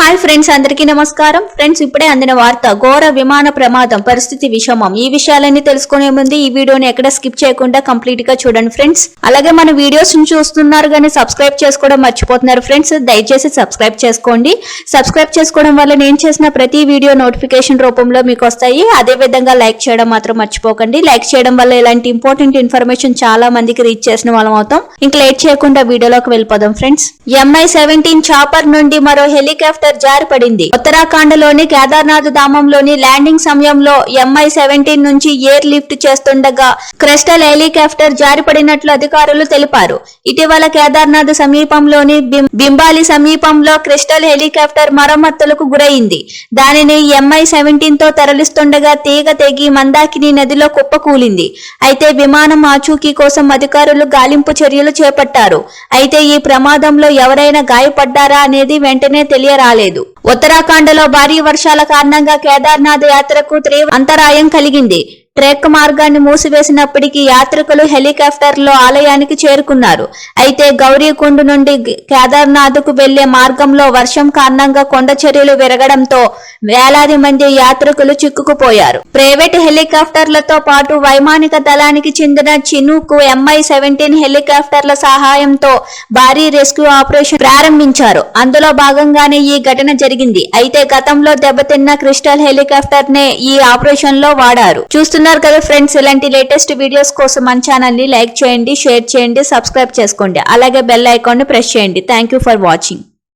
Hi friends అందరికీ నమస్కారం. Friends ఇప్పుడే అందిన వార్త ఘోర విమాన ప్రమాదం పరిస్థితి విషమం. ఈ విషయాలన్నీ తెలుసుకునే ముందు ఈ వీడియోని ఎక్కడ స్కిప్ చేయకుండా కంప్లీట్గా చూడండి ఫ్రెండ్స్. అలాగే మన వీడియోస్ చూస్తున్నారు కానీ సబ్స్క్రైబ్ చేసుకోవడం మర్చిపోతున్నారు ఫ్రెండ్స్ దయచేసి సబ్స్క్రైబ్ చేసుకోండి. సబ్స్క్రైబ్ చేసుకోవడం వల్ల నేను చేసిన ప్రతి వీడియో నోటిఫికేషన్ రూపంలో మీకు వస్తాయి. అదే విధంగా లైక్ చేయడం మాత్రం మర్చిపోకండి. లైక్ చేయడం వల్ల ఇలాంటి ఇంపార్టెంట్ ఇన్ఫర్మేషన్ చాలా మందికి రీచ్ చేసిన వాళ్ళం అవుతాం. ఇంకా లేట్ చేయకుండా వీడియోలోకి వెళ్ళిపోదాం ఫ్రెండ్స్. ఎంఐ సెవెంటీన్ చాపర్ నుండి మరో హెలికాప్టర్ జారిపడింది ఉత్తరాఖండ్లోని కేదార్నాథ్ ధామంలోని ల్యాండింగ్ సమయంలో ఎంఐ సెవెంటీన్ నుంచి ఎయిర్ లిఫ్ట్ చేస్తుండగా క్రిస్టల్ హెలికాప్టర్ జారిపడినట్లు అధికారులు తెలిపారు. ఇటీవల కేదార్నాథ్ సమీపంలోని బింబాలి సమీపంలో క్రిస్టల్ హెలికాప్టర్ మరమ్మతులకు గురైంది. దానిని ఎంఐ సెవెంటీన్తో తరలిస్తుండగా తీగ తెగి మందాకిని నదిలో కుప్పకూలింది. అయితే విమానం ఆచూకీ కోసం అధికారులు గాలింపు చర్యలు చేపట్టారు. అయితే ఈ ప్రమాదంలో ఎవరైనా గాయపడ్డారా అనేది వెంటనే తెలియరాలేదు. ఉత్తరాఖండ్లో భారీ వర్షాల కారణంగా కేదార్నాథ్ యాత్రకు తీవ్ర అంతరాయం కలిగింది. ట్రెక్ మార్గాన్ని మూసివేసినప్పటికీ యాత్రికులు హెలికాప్టర్లో ఆలయానికి చేరుకున్నారు. అయితే గౌరీకుండ్ నుండి కేదార్నాథ్కు వెళ్ళే మార్గంలో వర్షం కారణంగా కొండ చర్యలు విరగడంతో వేలాది మంది యాత్రికులు చిక్కుకుపోయారు. ప్రైవేట్ హెలికాప్టర్లతో పాటు వైమానిక దళానికి చెందిన చినుకు ఎంఐ సెవెంటీన్ హెలికాప్టర్ల సహాయంతో భారీ రెస్క్యూ ఆపరేషన్ ప్రారంభించారు. అందులో భాగంగానే ఈ ఘటన జరిగింది. అయితే గతంలో దెబ్బతిన్న క్రిస్టల్ హెలికాప్టర్ నే ఈ ఆపరేషన్లో వాడారు చూస్తున్నారు కదా ఫ్రెండ్స్ ఇలాంటి లేటెస్ట్ వీడియోస్ కోసం మన ఛానల్ని లైక్ చేయండి షేర్ చేయండి సబ్స్క్రైబ్ చేసుకోండి. అలాగే బెల్ ఐకాన్ ప్రెస్ చేయండి. Thank you for watching